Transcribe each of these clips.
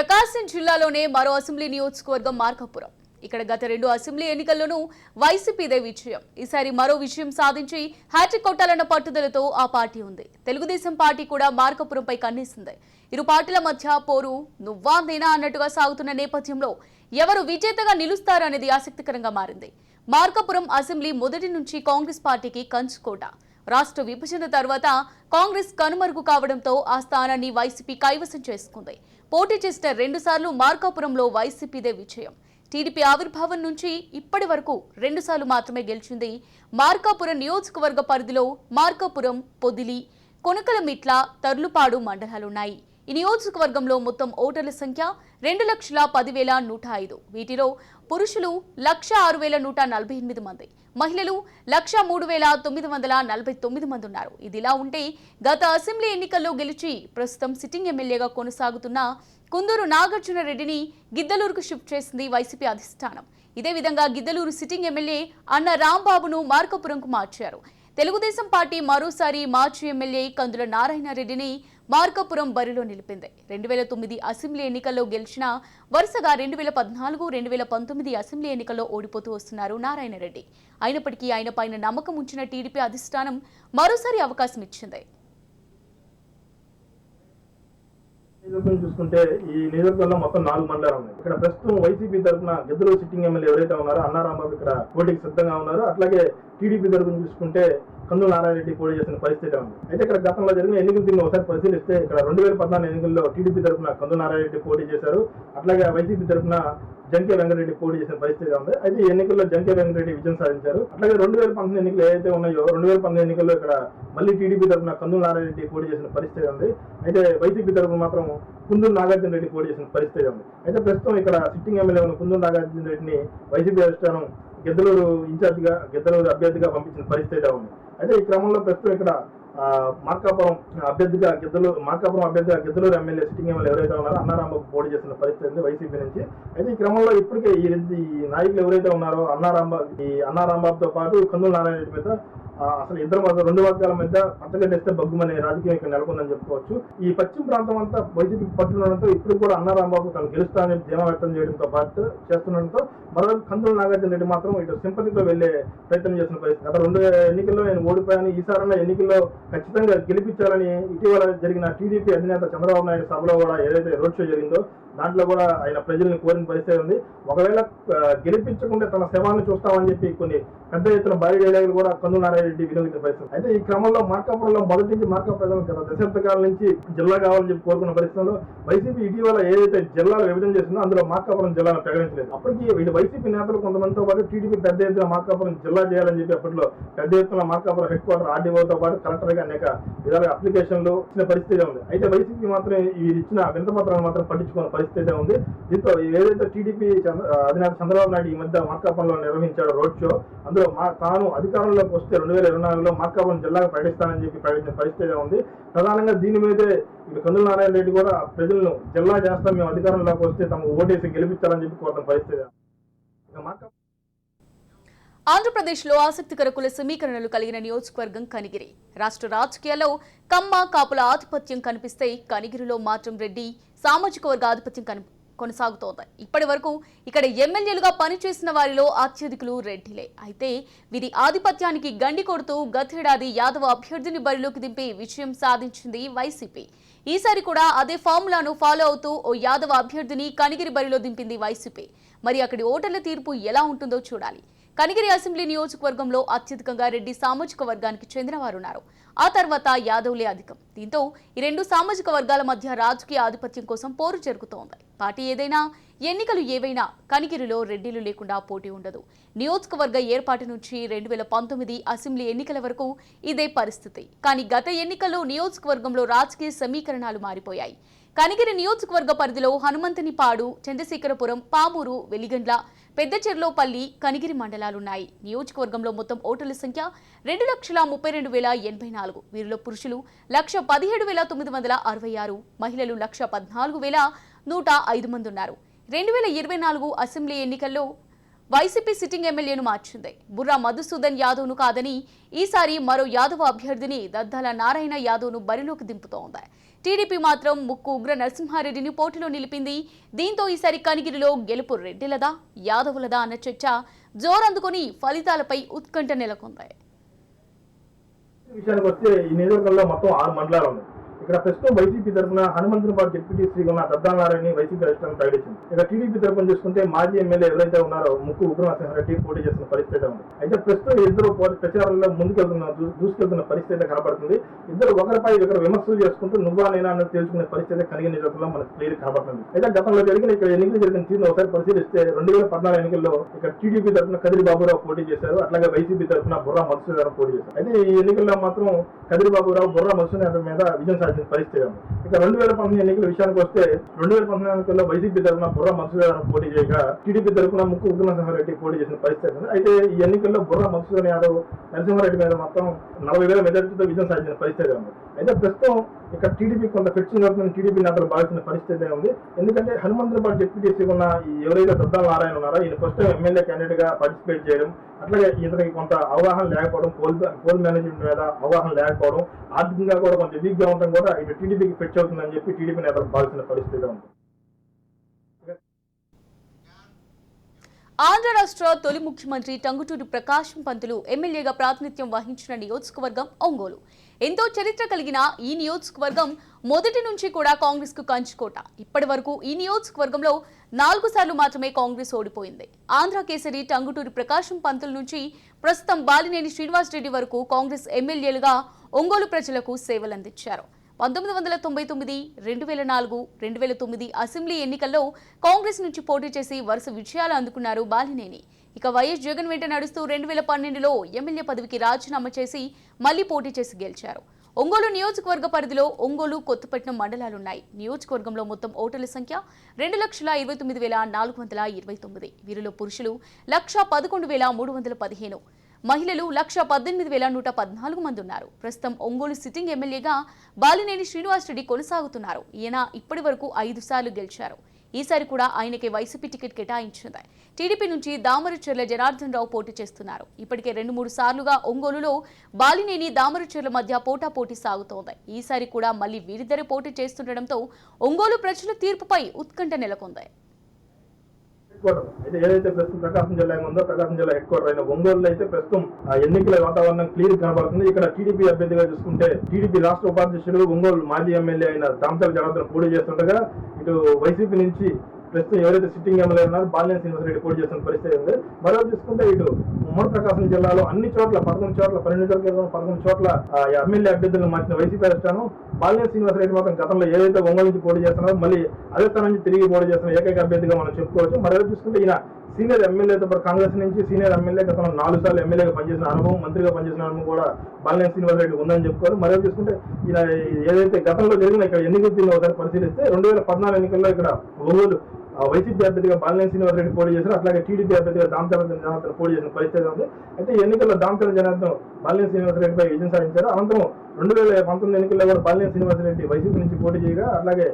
ప్రకాశం జిల్లాలోనే మరో అసెంబ్లీ నియోజకవర్గం మార్కాపురం. ఇక్కడ గత రెండు అసెంబ్లీ ఎన్నికల్లోనూ వైసీపీదే విజయం. ఈసారి మరో విజయం సాధించి హ్యాట్రిక్ కొట్టాలన్న పట్టుదలతో ఆ పార్టీ ఉంది. తెలుగుదేశం పార్టీ కూడా మార్కాపురంపై కన్నేసింది. ఇరు పార్టీల మధ్య పోరు నువ్వా నేనా అన్నట్టుగా సాగుతున్న నేపథ్యంలో ఎవరు విజేతగా నిలుస్తారనేది ఆసక్తికరంగా మారింది. మార్కాపురం అసెంబ్లీ మొదటి నుంచి కాంగ్రెస్ పార్టీకి కంచుకోట. రాష్ట్ర విభజన తర్వాత కాంగ్రెస్ కనుమరుగు కావడంతో ఆ స్థానాన్ని వైసీపీ కైవసం చేసుకుంది. పోటీ చేసిన రెండుసార్లు మార్కాపురంలో వైసీపీదే విజయం. టీడీపీ ఆవిర్భావం నుంచి ఇప్పటి వరకు రెండుసార్లు మాత్రమే గెలిచింది మార్కాపురం నియోజకవర్గ పరిధిలో మార్కాపురం పొదిలి కొనకలమిట్ల తర్లుపాడు మండలాలున్నాయి. ఈ నియోజకవర్గంలో మొత్తం ఓటర్ల సంఖ్య రెండు లక్షల పదివేల నూట ఐదు. వీటిలో పురుషులు లక్ష ఆరు వేల నూట నలభై ఎనిమిది మంది. మహిళలు లక్ష మూడు వేల తొమ్మిది వందల నలభై తొమ్మిది మంది ఉన్నారు. ఇదిలా ఉంటే గత అసెంబ్లీ ఎన్నికల్లో గెలిచి ప్రస్తుతం సిట్టింగ్ ఎమ్మెల్యేగా కొనసాగుతున్న కుందూరు నాగార్జున రెడ్డిని గిద్దలూరుకు షిఫ్ట్ చేసింది వైసీపీ అధిష్టానం. ఇదే విధంగా గిద్దలూరు సిట్టింగ్ ఎమ్మెల్యే అన్న రాంబాబును మార్కపురంకు మార్చారు. తెలుగుదేశం పార్టీ మరోసారి మాజీ ఎమ్మెల్యే కందుల నారాయణ రెడ్డిని మార్కాపురం బరిలో నిలిపింది. రెండు వేల తొమ్మిది అసెంబ్లీ ఎన్నికల్లో గెలిచిన వరుసగా రెండు వేల పద్నాలుగు రెండు వేల పంతొమ్మిది అసెంబ్లీ ఎన్నికల్లో ఓడిపోతూ వస్తున్నారు నారాయణ రెడ్డి. అయినప్పటికీ ఆయన పైన నమ్మకం ఉంచిన టీడీపీ అధిష్టానం మరోసారి అవకాశం ఇచ్చింది. చూసుకుంటే ఈ నియోజకవర్గంలో మొత్తం నాలుగు మండలాలు ఉన్నాయి. ఇక్కడ ప్రస్తుతం వైసీపీ తరఫున గద్దెలో సిట్టింగ్ ఎమ్మెల్యే ఎవరైతే ఉన్నారో అన్నారాంబాబు ఇక్కడ పోటీకి సిద్ధంగా ఉన్నారు. అట్లాగే టీడీపీ తరఫున చూసుకుంటే కందు నారాయణరెడ్డి పోటీ చేసిన పరిస్థితి ఉంది. అయితే ఇక్కడ గతంలో జరిగిన ఎన్నికలు దీన్ని ఒకసారి పరిశీలిస్తే ఇక్కడ రెండు వేల పద్నాలుగు ఎన్నికల్లో టీడీపీ తరఫున కందు నారాయణరెడ్డి పోటీ చేశారు. అట్లాగే వైసీపీ తరఫున జంకే రంగారెడ్డి పోటీ చేసిన పరిస్థితి ఉంది. అయితే ఈ ఎన్నికల్లో జంకే రంగారెడ్డి విజయం సాధించారు. అట్లాగే రెండు వేల పంతొమ్మిది ఎన్నికలు ఏదైతే ఉన్నాయో రెండు వేల పంతొమ్మిది ఎన్నికల్లో ఇక్కడ మళ్ళీ టీడీపీ తరఫున కందుల నారాయణరెడ్డి పోటీ చేసిన పరిస్థితి ఉంది. అయితే వైసీపీ తరఫున మాత్రం కుందూరు నాగార్జున రెడ్డి పోటీ చేసిన పరిస్థితి ఉంది. అయితే ప్రస్తుతం ఇక్కడ సిట్టింగ్ ఎమ్మెల్యే ఉన్న కుందూరు నాగార్జున రెడ్డిని వైసీపీ అధిష్టానం గిద్దలూరు ఇన్ఛార్జిగా గిద్దలూరు అభ్యర్థిగా పంపించిన పరిస్థితి ఉంది. అయితే ఈ క్రమంలో ప్రస్తుతం ఇక్కడ మార్కాపురం అభ్యర్థిగా గిద్దలూరు మార్కాపురం అభ్యర్థిగా గిద్దలూరు ఎమ్మెల్యే సిట్టింగ్ ఎమ్మెల్యే ఎవరైతే ఉన్నారో అన్నారాంబాబు పోటీ చేసిన పరిస్థితి ఉంది వైసీపీ నుంచి. అయితే ఈ క్రమంలో ఇప్పటికే ఈ ఈ నాయకులు ఎవరైతే ఉన్నారో అన్నారాంబాబు ఈ అన్నారాంబాబుతో పాటు కందుల నారాయణ రెడ్డి మీద అసలు ఇద్దరు రెండు వర్గాల మధ్య పచ్చగడ్డేస్తే బగ్గుమనే రాజకీయం ఇక్కడ నెలకొందని చెప్పుకోవచ్చు. ఈ పశ్చిమ ప్రాంతం అంతా వైసీపీకి పట్టునడంతో ఇప్పుడు కూడా అన్నారాంబాబు తను గెలుస్తానని ధీమా వ్యక్తం చేయడంతో పాటు చేస్తుండడంతో మరోవైపు కందుల నాగార్జున రెడ్డి మాత్రం ఇటు సింపతితో వెళ్ళే ప్రయత్నం చేసిన పరిస్థితి. గత రెండు ఎన్నికల్లో నేను ఓడిపోయాను ఈసారన్నా ఎన్నికల్లో ఖచ్చితంగా గెలిపించాలని ఇటీవల జరిగిన టీడీపీ అధినేత చంద్రబాబు నాయుడు సభలో కూడా ఏదైతే రోడ్ షో జరిగిందో దాంట్లో కూడా ఆయన ప్రజల్ని కోరిన పరిస్థితి ఉంది. ఒకవేళ గెలిపించకుండా తన శవాన్ని చూస్తామని చెప్పి కొన్ని పెద్ద ఎత్తున భారీ డైలాగులు కూడా కందుల రెడ్డి వినియోగించిన పరిస్థితి అయితే ఈ క్రమంలో మార్కాపురంలో మొదటి నుంచి మార్కాపురం గత దశాబ్దకాల నుంచి జిల్లా కావాలని చెప్పి కోరుకున్న పరిస్థితుల్లో వైసీపీ ఇటీవల ఏదైతే జిల్లాలు విభజన చేసిందో అందులో మార్కాపురం జిల్లాను ప్రకటించలేదు. అప్పటికి వీళ్ళు వైసీపీ నేతలు కొంతమందితో పాటు టీడీపీ పెద్ద ఎత్తున మార్కాపురం జిల్లా చేయాలని చెప్పి అప్పట్లో పెద్ద ఎత్తున మార్కాపురం హెడ్ క్వార్టర్ ఆర్డీఓతో పాటు కలెక్టర్గా అనేక విధాలుగా అప్లికేషన్లు ఇచ్చిన పరిస్థితి ఉంది. అయితే వైసీపీ మాత్రం ఈ ఇచ్చిన వింతపత్రాలను మాత్రం పట్టించుకున్న పరిస్థితి ఉంది. దీంతో ఏదైతే టీడీపీ అధినేత చంద్రబాబు నాయుడు ఈ మధ్య మార్కాపురంలో నిర్వహించాడు రోడ్ షో అందులో మా తాను అధికారంలోకి వస్తే రెండు వేల ఇరవై నాలుగులో మార్కాపురం జిల్లాగా ప్రకటిస్తానని చెప్పి ప్రకటించిన పరిస్థితి ఉంది. ప్రధానంగా దీని మీదే కందుల నారాయణ రెడ్డి కూడా ప్రజలను జిల్లా చేస్తాం మేము అధికారంలోకి వస్తే తమ ఓటేసి గెలిపించాలని చెప్పి కోరుతున్న పరిస్థితి మార్కాపురం ఆంధ్రప్రదేశ్లో ఆసక్తికర కుల సమీకరణలు కలిగిన నియోజకవర్గం కనిగిరి. రాష్ట్ర రాజకీయాల్లో కమ్మ కాపుల ఆధిపత్యం కనిపిస్తే కనిగిరిలో మాత్రం రెడ్డి సామాజిక వర్గ ఆధిపత్యం కని కొనసాగుతోంది. ఇప్పటి వరకు ఇక్కడ ఎమ్మెల్యేలుగా పనిచేసిన వారిలో అత్యధికులు రెడ్డిలే. అయితే వీరి ఆధిపత్యానికి గండి కొడుతూ గతేడాది యాదవ అభ్యర్థిని బరిలోకి దింపి విజయం సాధించింది వైసీపీ. ఈసారి కూడా అదే ఫార్ములాను ఫాలో అవుతూ ఓ యాదవ అభ్యర్థిని కనిగిరి బరిలో దింపింది వైసీపీ. మరి అక్కడి ఓటర్ల తీర్పు ఎలా ఉంటుందో చూడాలి. కనిగిరి అసెంబ్లీ నియోజకవర్గంలో అత్యధికంగా రెడ్డి సామాజిక వర్గానికి చెందిన వారున్నారు ఆ తర్వాత యాదవ్లే అధికం. దీంతో ఈ రెండు సామాజిక వర్గాల మధ్య రాజకీయ ఆధిపత్యం కోసం పోరు జరుగుతోంది. పార్టీ ఏదైనా ఎన్నికలు ఏవైనా కనిగిరిలో రెడ్డిలు లేకుండా పోటీ ఉండదు. నియోజకవర్గ ఏర్పాటు నుంచి రెండు వేల పంతొమ్మిది అసెంబ్లీ ఎన్నికల వరకు ఇదే పరిస్థితి. కానీ గత ఎన్నికల్లో నియోజకవర్గంలో రాజకీయ సమీకరణాలు మారిపోయాయి. కనిగిరి నియోజకవర్గ పరిధిలో హనుమంతునిపాడు చంద్రశేఖరపురం పామూరు వెలిగండ్ల పెద్దచెర్లోపల్లి కనిగిరి మండలాలున్నాయి. నియోజకవర్గంలో మొత్తం ఓటర్ల సంఖ్య రెండు లక్షల ముప్పై రెండు వేల ఎనభై నాలుగు. వీరిలో పురుషులు లక్ష పదిహేడు వేల తొమ్మిది వందల అరవై ఆరు మహిళలు లక్ష పద్నాలుగు వేల నూట ఐదు మంది ఉన్నారు. రెండు వేల ఇరవై నాలుగు అసెంబ్లీ ఎన్నికల్లో వైసీపీ సిట్టింగ్ ఎమ్మెల్యేను మార్చింది. బుర్రా మధుసూదన్ యాదవ్ను కాదని ఈసారి మరో యాదవ్ అభ్యర్థిని దద్దాల నారాయణ యాదవ్ను బరిలోకి దింపుతోంది. టీడీపీ మాత్రం ముక్కు ఉగ్ర నరసింహారెడ్డిని పోటీలో నిలిపింది. దీంతో ఈసారి కనిగిరిలో గెలుపు రెడ్డిలదా యాదవులదా అన్న చర్చ జోరందుకొని ఫలితాలపై ఉత్కంఠ నెలకొంది. విషయానికి వస్తే ఈ నియోజకవర్గంలో మొత్తం ఆరు మండలాలు ఉన్నాయి. ఇక్కడ ప్రస్తుతం వైసీపీ తరఫున హనుమంతునిపాడు డిప్యూటీ శ్రీగా ఉన్న దద్దానారాయణ వైసీపీ అధిష్టానం ప్రకటించింది ఇక టీడీపీ తరఫున చూసుకుంటే మాజీ ఎమ్మెల్యే ఎవరైతే ఉన్నారో ముక్కు ఉగ్రనరసింహారెడ్డి పోటీ చేస్తున్న పరిస్థితి ఉంది. అయితే ప్రస్తుతం ఇద్దరు ప్రచారంలో ముందుకెళ్తున్న దూసుకెళ్తున్న పరిస్థితి అయితే కనబడుతుంది. ఇద్దరు ఒకరిపై ఒకరు విమర్శలు చేసుకుంటూ నువ్వా నేనా అని తేల్చుకునే పరిస్థితి కలిగిన నియోజకవర్గంలో మనకు క్లియర్ కనబడుతుంది. అయితే గతంలో జరిగిన ఇక్కడ ఎన్నికలు జరిగిన తీరును ఒకసారి పరిశీలిస్తే రెండు వేల పద్నాలుగు ఎన్నికల్లో ఇక్కడ టీడీపీ తరఫున కదిరి బాబురావు పోటీ చేశారు. అట్లాగే వైసీపీ తరఫున బుర్రా మధుసూదన్ పోటీ చేశారు. అయితే ఈ ఎన్నికల్లో మాత్రం కదిరి బాబురావు బుర్రా మధుసూదన్ మీద విజయం సాధించిన పరిస్థితి ఇక రెండు వేల పంతొమ్మిది ఎన్నికల విషయానికి వస్తే రెండు వేల పంతొమ్మిది ఎన్నికల్లో వైసీపీ తరఫున బుర్ర మధుసూదన్ పోటీ చేయగా టీడీపీ తరఫున ముక్కు ఉగ్రనరసింహారెడ్డి పోటీ చేసిన పరిస్థితి అయితే ఈ ఎన్నికల్లో బుర్ర మధుసూదన్ యాదవ్ నరసింహారెడ్డి మీద మొత్తం నలభై వేల మెజార్టీతో విజయం సాధించిన పరిస్థితి అయితే ప్రస్తుతం ఇక్కడ టీడీపీ కొంత ఫిక్సింగ్ అవుతుంది టీడీపీ నేతలు భావిస్తున్న పరిస్థితి ఉంది. ఎందుకంటే హనుమంతులపాటి డిప్యూటీసీ ఉన్న ఎవరైతే దద్దా నారాయణ ఉన్నారో ఈయన ఫస్ట్ ఎమ్మెల్యే క్యాండిడేట్గా పార్టిసిపేట్ చేయడం అట్లాగే ఇతనికి కొంత అవగాహన లేకపోవడం పోల్ పోల్ మేనేజ్మెంట్ మీద అవగాహన లేకపోవడం ఆర్థికంగా కూడా కొంచెం వీక్గా ఉండడం కూడా ఇటు టీడీపీకి ఫిట్ అవుతుందని చెప్పి టీడీపీ నేతలు భావిస్తున్న పరిస్థితి ఉంది. ఆంధ్ర రాష్ట్ర తొలి ముఖ్యమంత్రి టంగుటూరి ప్రకాశం పంతులు ఎమ్మెల్యేగా ప్రాతినిధ్యం వహించిన నియోజకవర్గం ఒంగోలు. ఎంతో చరిత్ర కలిగిన ఈ నియోజకవర్గం మొదటి నుంచి కూడా కాంగ్రెస్కు కంచుకోట. ఇప్పటి వరకు ఈ నియోజకవర్గంలో నాలుగు సార్లు మాత్రమే కాంగ్రెస్ ఓడిపోయింది. ఆంధ్ర కేసరి టంగుటూరి ప్రకాశం పంతుల నుంచి ప్రస్తుతం బాలినేని శ్రీనివాస్ రెడ్డి వరకు కాంగ్రెస్ ఎమ్మెల్యేలుగా ఒంగోలు ప్రజలకు సేవలందించారు. పంతొమ్మిది వందల తొంభై తొమ్మిది రెండు వేల నాలుగు రెండు వేల తొమ్మిది అసెంబ్లీ ఎన్నికల్లో కాంగ్రెస్ నుంచి పోటీ చేసి వరుస విజయాలు అందుకున్నారు బాలినేని. ఇక వైఎస్ జగన్ వెంట నడుస్తూ రెండు వేల పన్నెండులో ఎమ్మెల్యే పదవికి రాజీనామా చేసి మళ్ళీ పోటీ చేసి గెలిచారు. ఒంగోలు నియోజకవర్గ పరిధిలో ఒంగోలు కొత్తపట్నం మండలాలున్నాయి. నియోజకవర్గంలో మొత్తం ఓటర్ల సంఖ్య రెండు లక్షల ఇరవై తొమ్మిది వేల నాలుగు వందల ఇరవై తొమ్మిది. వీరిలో పురుషులు లక్ష పదకొండు వేల మూడు వందల పదిహేను. మహిళలు లక్ష పద్దెనిమిది వేల నూట పద్నాలుగు మంది ఉన్నారు. ప్రస్తుతం ఒంగోలు సిట్టింగ్ ఎమ్మెల్యేగా బాలినేని శ్రీనివాసరెడ్డి కొనసాగుతున్నారు. ఈయన ఇప్పటి వరకు ఐదు సార్లు గెలిచారు. ఈసారి కూడా ఆయనకి వైసీపీ టికెట్ కేటాయించింది. టీడీపీ నుంచి దామరచెర్ల జనార్దన్ రావు పోటీ చేస్తున్నారు. ఇప్పటికే రెండు మూడు సార్లుగా ఒంగోలులో బాలినేని దామరచెర్ల మధ్య పోటాపోటీ సాగుతోంది. ఈసారి కూడా మళ్ళీ వీరిద్దరే పోటీ చేస్తుండటంతో ఒంగోలు ప్రజల తీర్పుపై ఉత్కంఠ నెలకొంది. క్వార్టర్ అయితే ఏదైతే ప్రస్తుతం ప్రకాశం జిల్లా ఉందో ప్రకాశం జిల్లా హెడ్ క్వార్టర్ అయిన ఒంగోలులో అయితే ప్రస్తుతం ఆ ఎన్నికల వాతావరణం క్లియర్ కనబడుతుంది. ఇక్కడ టీడీపీ అభ్యర్థిగా చూసుకుంటే టీడీపీ రాష్ట్ర ఉపాధ్యక్షుడు ఒంగోలు మాజీ ఎమ్మెల్యే అయిన దామచల జనార్దన్ పోటీ చేస్తుండగా ఇటు వైసీపీ నుంచి ప్రస్తుతం ఎవరైతే సిట్టింగ్ ఎమ్మెల్యే ఉన్నారో బాలినేని శ్రీనివాసరెడ్డి పోటీ చేస్తున్న పరిస్థితి ఉంది మరో చూసుకుంటే ఇటు ఉమ్మడి ప్రకాశం జిల్లాలో అన్ని చోట్ల పదకొండు చోట్ల పన్నెండు చోట్ల పదకొండు చోట్ల ఎమ్మెల్యే అభ్యర్థులను మార్చిన వైసీపీ అధిష్టానం బాలినేని శ్రీనివాసరెడ్డి మాత్రం గతంలో ఏదైతే ఒంగోలు నుంచి పోటీ చేస్తున్నారో మళ్ళీ అదే స్థానం నుంచి తిరిగి పోటీ చేస్తున్న ఏకైక అభ్యర్థిగా మనం చెప్పుకోవచ్చు. మరో చూసుకుంటే ఈయన సీనియర్ ఎమ్మెల్యేతో పాటు కాంగ్రెస్ నుంచి సీనియర్ ఎమ్మెల్యే గతంలో నాలుగు సార్లు ఎమ్మెల్యేగా పనిచేసిన అనుభవం మంత్రిగా పనిచేసిన అనుభవం కూడా బాలినేని శ్రీనివాసరెడ్డి ఉందని చెప్పుకోవాలి. మరో చూసుకుంటే ఈయన ఏదైతే గతంలో జరిగిన ఇక్కడ ఎన్నికలు తీరును ఒకసారి పరిశీలిస్తే రెండు వేల పద్నాలుగు ఎన్నికల్లో ఇక్కడ ఒంగోలు వైసీపీ అభ్యర్థిగా బాలినేని శ్రీనివాసరెడ్డి పోటీ చేశారు. అట్లాగే టీడీపీ అభ్యర్థిగా దామచరణ్ జనార్దన్ పోటీ చేసిన పరిస్థితి ఉంది. అయితే ఎన్నికల్లో దామచరణ్ జనార్దన్ బాలినేని శ్రీనివాసరెడ్డిపై విజయం సాధించారు. అనంతరం రెండు వేల పంతొమ్మిది ఎన్నికల్లో కూడా బాలినేని శ్రీనివాసరెడ్డి వైసీపీ నుంచి పోటీ చేయగా అలాగే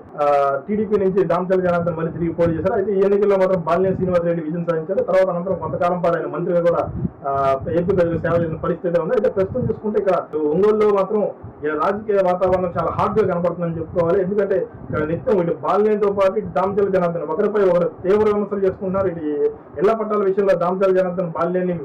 టీడీపీ నుంచి దామచల్ జనార్దన్ మళ్ళీ తిరిగి పోటీ చేశారు. అయితే ఈ ఎన్నికల్లో మాత్రం బాలినేని శ్రీనివాసరెడ్డి విజయం సాధించారు. తర్వాత అనంతరం కొంతకాలం పాటు ఆయన మంత్రిగా కూడా ఏపీ ప్రజలకు సేవ చేసిన పరిస్థితి ఉంది అయితే ప్రస్తుతం చూసుకుంటే ఇక్కడ ఒంగోలులో మాత్రం రాజకీయ వాతావరణం చాలా హాట్గా కనపడుతుందని చెప్పుకోవాలి. ఎందుకంటే ఇక్కడ నిత్యం ఇటు బాలినేనితో పాటు ఇటు దామచల్ జనార్దన్ ఒకరిపై ఒకరు తీవ్ర విమర్శలు చేసుకుంటున్నారు. ఇటు ఇళ్ళ పట్టాల విషయంలో దామచల్ జనార్దన్ బాలినేని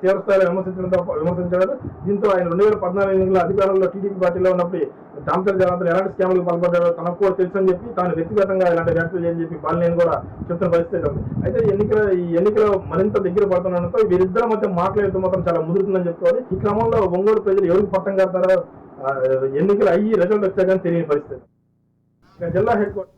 తీవ్రస్థాయిలో విమర్శించడంతో విమర్శించారు దీంతో ఆయన రెండు వేల పద్నాలుగు ఎన్నికల అధికారంలో టీడీపీ పార్టీలో ఉన్నప్పుడు దామచల్ జనార్దన్ ఎలాంటి స్కామ్లకు పాల్పడ్డాడో తనకు కూడా తెలుసు అని చెప్పి తాను వ్యక్తిగతంగా ఇలాంటి వ్యాఖ్యలు చేయని చెప్పి బాలినేని కూడా చెప్తున్న పరిస్థితి ఉంది. అయితే ఈ ఎన్నికల ఈ ఎన్నికల మరింత దగ్గర పడుతుండడంతో వీరిద్దరి మధ్య మాట్లాడుతూ మాత్రం చాలా ముదురుతుందని చెప్పుకోవాలి. ఈ క్రమంలో ఒంగోలు ప్రజలు ఎవరికి పట్టం కడతారో ఎన్నికలు అయ్యి రిజల్ట్ వచ్చాకని తెలియని పరిస్థితి. జిల్లా హెడ్ క్వార్టర్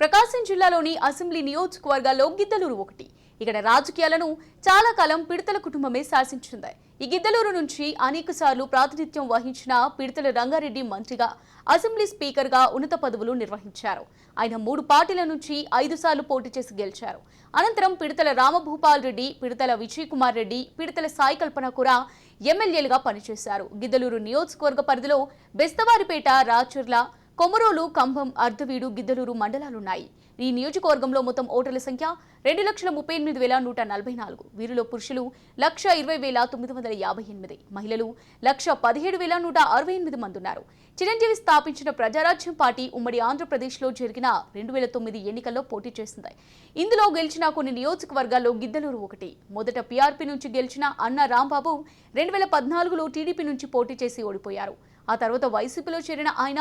ప్రకాశం జిల్లాలోని అసెంబ్లీ నియోజకవర్గాల్లో గిద్దలూరు ఒకటి. ఇక్కడ రాజకీయాలను చాలా కాలం పిడతల కుటుంబమే శాసించింది. ఈ గిద్దలూరు నుంచి అనేక సార్లు ప్రాతినిధ్యం వహించిన పిడతల రంగారెడ్డి మంత్రిగా అసెంబ్లీ స్పీకర్గా ఉన్నత పదవులు నిర్వహించారు. ఆయన మూడు పార్టీల నుంచి ఐదు సార్లు పోటీ చేసి గెలిచారు. అనంతరం పిడతల రామభూపాల్ రెడ్డి పిడతల విజయ్ కుమార్ రెడ్డి పిడతల సాయి కల్పన కూడా ఎమ్మెల్యేలుగా పనిచేశారు. గిద్దలూరు నియోజకవర్గ పరిధిలో బెస్తవారిపేట రాచర్ల కొమరోలు కంభం అర్ధవీడు గిద్దలూరు మండలాలున్నాయి. ఈ నియోజకవర్గంలో మొత్తం ఓటర్ల సంఖ్య రెండు లక్షల ముప్పై ఎనిమిది వేల నూట నలభై నాలుగు. వీరిలో పురుషులు లక్ష ఇరవై వేల తొమ్మిది వందల యాభై ఎనిమిది. మహిళలు లక్ష పదిహేడు వేల నూట అరవై ఎనిమిది మంది ఉన్నారు. చిరంజీవి స్థాపించిన ప్రజారాజ్యం పార్టీ ఉమ్మడి ఆంధ్రప్రదేశ్లో జరిగిన రెండు వేల తొమ్మిది ఎన్నికల్లో పోటీ చేసింది. ఇందులో గెలిచిన కొన్ని నియోజకవర్గాల్లో గిద్దలూరు ఒకటి. మొదట పీఆర్పీ నుంచి గెలిచిన అన్న రాంబాబు రెండు వేల పద్నాలుగులో టీడీపీ నుంచి పోటీ చేసి ఓడిపోయారు. ఆ తర్వాత వైసీపీలో చేరిన ఆయన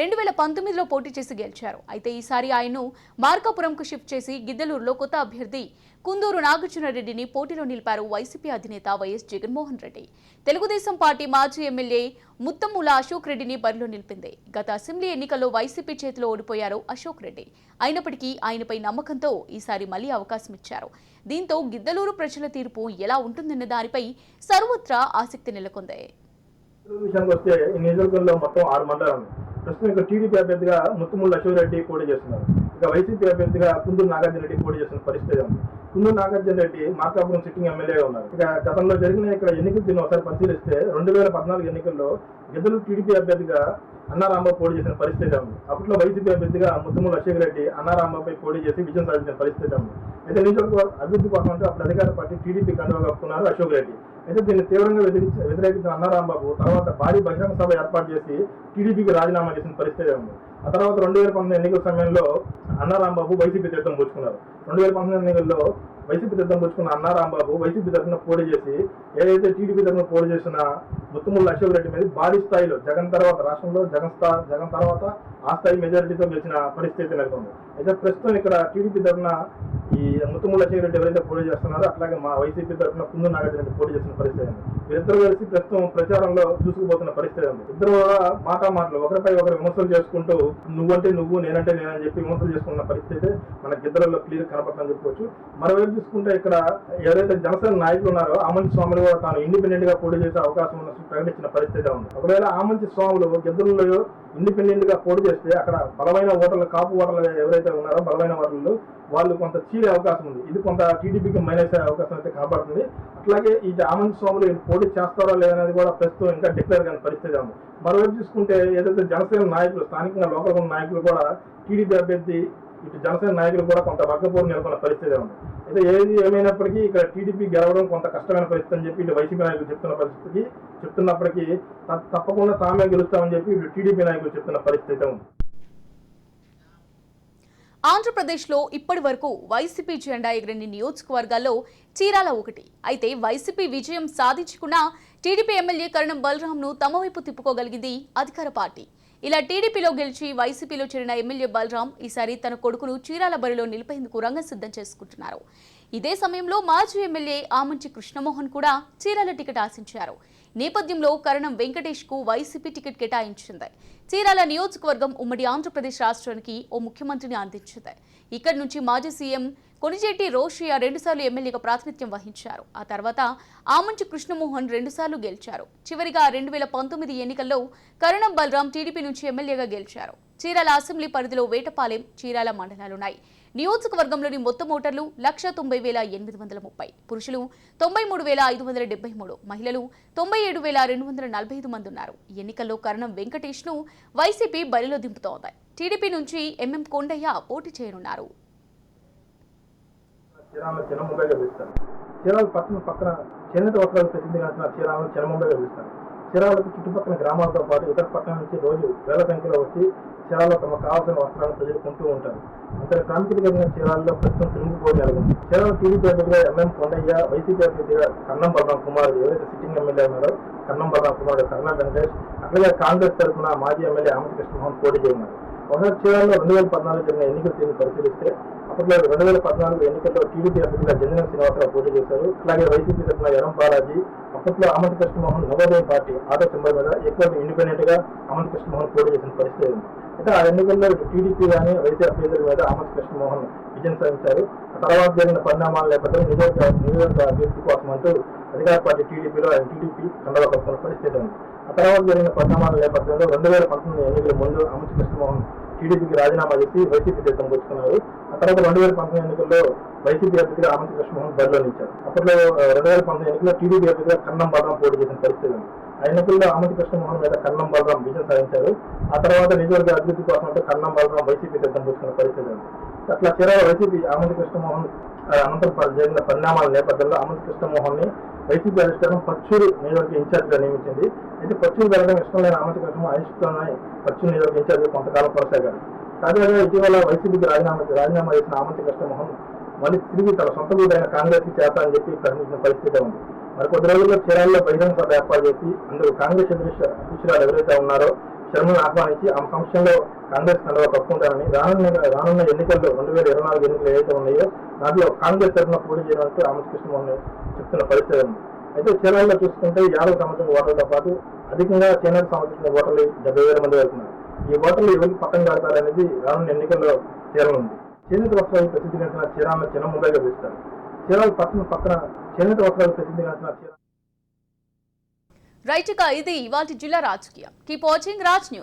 రెండు వేల పంతొమ్మిదిలో పోటీ చేసి గెలిచారు. అయితే ఈసారి ఆయన్ను మార్కాపురంకు షిఫ్ట్ చేసి గిద్దలూరులో కొత్త అభ్యర్థి కుందూరు నాగార్జునరెడ్డిని పోటీలో నిలిపారు వైసీపీ అధినేత వైఎస్ జగన్మోహన్ రెడ్డి. తెలుగుదేశం పార్టీ మాజీ ఎమ్మెల్యే ముత్తముల అశోక్ రెడ్డిని బరిలో నిలిపింది. గత అసెంబ్లీ ఎన్నికల్లో వైసీపీ చేతిలో ఓడిపోయారు అశోక్ రెడ్డి. అయినప్పటికీ ఆయనపై నమ్మకంతో ఈసారి మళ్ళీ అవకాశం ఇచ్చారు. దీంతో గిద్దలూరు ప్రజల తీర్పు ఎలా ఉంటుందన్న దానిపై సర్వత్రా ఆసక్తి నెలకొంది. విషయానికి వస్తే ఈ నియోజకవర్గంలో మొత్తం ఆరు మండలాలు ఉన్నాయి. ప్రస్తుతం ఇక టీడీపీ అభ్యర్థిగా ముత్తుముళ్ళు అశోక్ రెడ్డి పోటీ చేస్తున్నారు. ఇక వైసీపీ అభ్యర్థిగా కుందూరు నాగార్జున రెడ్డి పోటీ చేస్తున్న పరిస్థితి ఉంది కుందూరు నాగార్జున రెడ్డి మార్కాపురం సిట్టింగ్ ఎమ్మెల్యేగా ఉన్నారు. ఇక గతంలో జరిగిన ఇక్కడ ఎన్నికలు దీన్ని ఒకసారి పరిశీలిస్తే రెండు వేల పద్నాలుగు ఎన్నికల్లో గిద్దలు టీడీపీ అభ్యర్థిగా అన్నారాంబాబు పోటీ చేసిన పరిస్థితి ఉంది అప్పట్లో వైసీపీ అభ్యర్థిగా ముత్తుముల అశోక్ రెడ్డి అన్నారాంబాబుపై పోటీ చేసి విజయం సాధించిన పరిస్థితి ఉంది అయితే నియోజకవర్గ అభివృద్ధి కోసం అప్పుడు అధికార పార్టీ టీడీపీ కండువా కప్పుకున్నారు అశోక్ రెడ్డి అయితే దీన్ని తీవ్రంగా వ్యతిరేకించ వ్యతిరేకించిన అన్నారాంబాబు తర్వాత భారీ బహిరంగ సభ ఏర్పాటు చేసి టీడీపీకి రాజీనామా చేసిన పరిస్థితి ఉంది ఆ తర్వాత రెండు వేల పంతొమ్మిది ఎన్నికల సమయంలో అన్నారాంబాబు వైసీపీ తీర్థం పుచ్చుకున్నారు. రెండు వేల పంతొమ్మిది ఎన్నికల్లో వైసీపీ దగ్గర పుచ్చుకున్న అన్నారాంబాబు వైసీపీ తరఫున పోటీ చేసి ఏదైతే టీడీపీ తరఫున పోటీ చేసిన ముత్తుముళ్ళ అశోక్ రెడ్డి మీద భారీ స్థాయిలో జగన్ తర్వాత రాష్ట్రంలో జగన్ స్థా జగన్ తర్వాత ఆ స్థాయి మెజారిటీతో గెలిచిన పరిస్థితి నెలకొంది. అయితే ప్రస్తుతం ఇక్కడ టీడీపీ తరఫున ఈ ముత్తుముళ్ళ అశోక్ రెడ్డి ఎవరైతే పోటీ చేస్తున్నారో అట్లాగే మా వైసీపీ తరఫున కుందు నాగార్జున పోటీ చేసిన పరిస్థితి ఉంది. వీరిద్దరు కలిసి ప్రస్తుతం ప్రచారంలో దూసుకుపోతున్న పరిస్థితి ఉంది. ఇద్దరు కూడా మాటా మాటలు ఒకరిపై ఒకరు విమర్శలు చేసుకుంటూ నువ్వంటే నువ్వు నేనంటే నేనని చెప్పి విమర్శలు చేసుకున్న పరిస్థితి మనకి ఇద్దరులో క్లియర్ కనపడతామని చెప్పుకోవచ్చు. మరోవైపు చూసుకుంటే ఇక్కడ ఎవరైతే జనసేన నాయకులు ఉన్నారో ఆమంచి స్వాములు కూడా తాను ఇండిపెండెంట్గా పోటీ చేసే అవకాశం ఉన్న ప్రకటించిన పరిస్థితి ఉంది. ఒకవేళ ఆమంచి స్వాములు గిద్దరులో ఇండిపెండెంట్గా పోటీ చేస్తే అక్కడ బలమైన ఓటర్లు కాపు ఓటర్లు ఎవరైతే ఉన్నారో బలమైన ఓటర్లు వాళ్ళు కొంత చీలే అవకాశం ఉంది. ఇది కొంత టీడీపీకి మైనస్ అయ్యే అవకాశం అయితే కనబడుతుంది అట్లాగే ఈ ఆమంచి స్వాములు పోటీ చేస్తారో లేదనేది కూడా ప్రస్తుతం ఇంకా డిక్లేర్ కాని పరిస్థితి ఉంది. మరోవైపు చూసుకుంటే ఏదైతే జనసేన నాయకులు స్థానికంగా లోకల్ ఉన్న నాయకులు కూడా టీడీపీ అభ్యర్థి ఇటు జనసేన నాయకులు కూడా కొంత వర్గపోరు నెలకొన్న పరిస్థితి ఉంది. అయితే ఏది ఏమైనప్పటికీ ఇక్కడ టీడీపీ గెలవడం కొంత కష్టమైన పరిస్థితి అని చెప్పి ఇటు వైసీపీ నాయకులు చెప్తున్న పరిస్థితికి చెప్తున్నప్పటికీ తప్పకుండా తామే గెలుస్తామని చెప్పి ఇటు టీడీపీ నాయకులు చెప్తున్న పరిస్థితి ఉంది. ఆంధ్రప్రదేశ్లో ఇప్పటి వరకు వైసీపీ జెండా ఎగిరిన నియోజకవర్గాల్లో చీరాల ఒకటి. అయితే వైసీపీ విజయం సాధించుకున్న టీడీపీ ఎమ్మెల్యే కరణం బలరాంను తమ వైపు తిప్పుకోగలిగింది అధికార పార్టీ. ఇలా టీడీపీలో గెలిచి వైసీపీలో చేరిన ఎమ్మెల్యే బలరాం ఈసారి తన కొడుకును చీరాల బరిలో నిలిపేందుకు రంగం సిద్ధం చేసుకుంటున్నారు. ఇదే సమయంలో మాజీ ఎమ్మెల్యే ఆమంచి కృష్ణమోహన్ కూడా చీరాల టికెట్ ఆశించారు. నేపథ్యంలో కరణం వెంకటేష్కు వైసీపీ టికెట్ కేటాయించింది. చీరాల నియోజకవర్గం ఉమ్మడి ఆంధ్రప్రదేశ్ రాష్ట్రానికి ఓ ముఖ్యమంత్రిని అందించింది. ఇక్కడి నుంచి మాజీ సీఎం కొనిజెట్టి రోషయ్య రెండుసార్లు ఎమ్మెల్యేగా ప్రాతినిధ్యం వహించారు. ఆ తర్వాత ఆమంచి కృష్ణమోహన్ రెండుసార్లు గెలిచారు. చివరిగా రెండు వేల పంతొమ్మిది ఎన్నికల్లో కరణం బలరాం టీడీపీ నుంచి ఎమ్మెల్యేగా గెలిచారు. చీరాల అసెంబ్లీ పరిధిలో వేటపాలెం చీరాల మండలాలున్నాయి. నియోజకవర్గంలోని మొత్తం ఓటర్లు లక్ష తొంభై వేల ఎనిమిది వందల ముప్పై. పురుషులు తొంభై మూడు వేల ఐదు వందల డెబ్బై మూడు. మహిళలు తొంభై ఏడు వేల రెండు వందల నలభై ఐదు మంది ఉన్నారు. ఎన్నికల్లో కరణం వెంకటేష్ను వైసీపీ బరిలో దింపుతోంది. టీడీపీ నుంచి ఎంఎం కొండయ్య పోటీ చేయనున్నారు. చీరాలను చిన్నముంబైగా పిలుస్తారు చీరాల పట్టణం పక్కన చేనేత వస్త్రాలు ప్రసిద్ధి గాంచిన చీరాలను చిన్నముంబైగా పిలుస్తారు చీరాలకు చుట్టుపక్కల గ్రామాలతో పాటు ఇతర పట్టణాల నుంచి రోజు వేల సంఖ్యలో వచ్చి చీరాల్లో తమకు కావాల్సిన వస్త్రాలను ప్రజలు కొంటూ ఉంటారు. అంతటి ప్రాముఖ్యత కలిగిన చీరాల్లో ప్రస్తుతం తిరుగుపోయి నెలకొంది చీరాల టీడీపీ అభ్యర్థిగా ఎంఎం కొండయ్య వైసీపీ అభ్యర్థిగా కన్నం బలరాం కుమార్ ఎవరైతే సిట్టింగ్ ఎమ్మెల్యే ఉన్నారో కన్నం బలరాం కుమార్ కర్ణా వెంకటేష్ అట్లాగే కాంగ్రెస్ తరఫున మాజీ ఎమ్మెల్యే ఆమతి కృష్ణమోహన్ పోటీ చేయన్నారు ఒకసారి రెండు వేల పద్నాలుగు జరిగిన ఎన్నికల తీరును పరిశీలిస్తే అప్పట్లో రెండు వేల పద్నాలుగు ఎన్నికల్లో టీడీపీ అభ్యర్థిగా జంజనం శ్రీనివాసరావు పోటీ చేశారు. అలాగే వైసీపీ తరఫున ఎరం బాలాజీ అప్పట్లో అమంత్ Krishnamohan Navodaya party auto symbol మీద ఎక్కువ ఇండిపెండెంట్గా అమంత్ కృష్ణమోహన్ పోటీ చేసిన పరిస్థితి ఉంది. అయితే ఆ ఎన్నికల్లో ఇటు టీడీపీ కానీ వైసీపీ అభ్యర్థుల మీద అమంత్ కృష్ణమోహన్ విజయం సాధించారు. తర్వాత జరిగిన పరిణామాల నేపథ్యంలో నియోజక నియోజక అభ్యర్థి కోసం అంటూ అధికార పార్టీ టీడీపీలో ఆయన టీడీపీ కండవ కప్పుకున్న పరిస్థితి ఉంది. ఆ తర్వాత జరిగిన పరిణామాల నేపథ్యంలో రెండు వేల పంతొమ్మిది ఎన్నికల ముందు అమిత్ కృష్ణమోహన్ టీడీపీకి రాజీనామా చేసి వైసీపీ తీర్థం పుచ్చుకున్నారు. ఆ తర్వాత రెండు వేల పంతొమ్మిది ఎన్నికల్లో వైసీపీ అభ్యర్థిగా అమిత్ కృష్ణమోహన్ బరిలో నిలిచారు. అప్పట్లో రెండు వేల పంతొమ్మిది ఎన్నికల్లో టీడీపీ అభ్యర్థిగా కన్నం బలరాం పోటీ చేసిన పరిస్థితి ఉంది. ఆ ఎన్నికల్లో అమిత్ కృష్ణమోహన్ మీద కన్నం బలరాం విజయం సాధించారు. ఆ తర్వాత నిజవర్గ అభివృద్ధి కోసం అంటే కన్నం బలరాం వైసీపీ తీర్థం పుచ్చుకున్న పరిస్థితి ఉంది. అట్లా చిరా వైసీపీ అమిత్ కృష్ణమోహన్ అనంతరం జరిగిన పరిణామాల నేపథ్యంలో అమిత్ కృష్ణమోహన్ని వైసీపీ అధిష్టానం పచ్చూరు నియోజక ఇన్ఛార్జ్గా నియమించింది. అయితే పచ్చూరు వెళ్ళడం ఇష్టం లేని ఆమంతి కృష్ణమోహన్ అయిష్టంగా పచ్చూరు నియోజక ఇన్ఛార్జ్ కొంతకాలం కొనసాగారు. తాజాగా ఇటీవల వైసీపీకి రాజీనామా రాజీనామా చేసిన ఆమంతి కృష్ణమోహన్ మళ్ళీ తిరిగి తన సొంత గూడైన కాంగ్రెస్కి చేత అని చెప్పి ప్రశ్నించిన పరిస్థితి ఉంది. మరి కొద్ది రోజుల్లో చీరాల్లో బహిరంగ సభ ఏర్పాటు చేసి అందులో కాంగ్రెస్ అధ్యక్ష అధ్యక్షురాలు ఎవరైతే ఉన్నారో శర్మను ఆహ్వానించి ఆ సంస్థలో కాంగ్రెస్ కండవ కప్పుకుంటారని రానున్న రానున్న ఎన్నికల్లో రెండు వేల ఇరవై నాలుగు ఎన్నికలు ఏవైతే ఉన్నాయో దాంట్లో కాంగ్రెస్ తరఫున పోటీ చేయడానికి ఆమె కృష్ణమోహన్ చెప్తున్న పరిస్థితి ఉంది అయితే చీరాల్లో చూసుకుంటే యాదవ సంబంధించిన ఓటర్లతో పాటు అధికంగా చీనాకు సంబంధించిన ఓటర్లు డెబ్బై వేల మంది వెళ్తున్నారు. ఈ ఓటర్లు ఎవరికి పక్కన కడతారనేది రానున్న ఎన్నికల్లో తేలనుంది చేనేత వస్త్రాలు ప్రసిద్ధిగాంచిన చీరాలను చిన్న ముంబైగా పిలుస్తారు చీరాల పట్టణ పక్కన చేనేత వస్త్రాలు ప్రసిద్ధిగాంచిన చీర రైట్ ఇక ఇది ఇవాటి జిల్లా రాజకీయం. Keep watching Raj news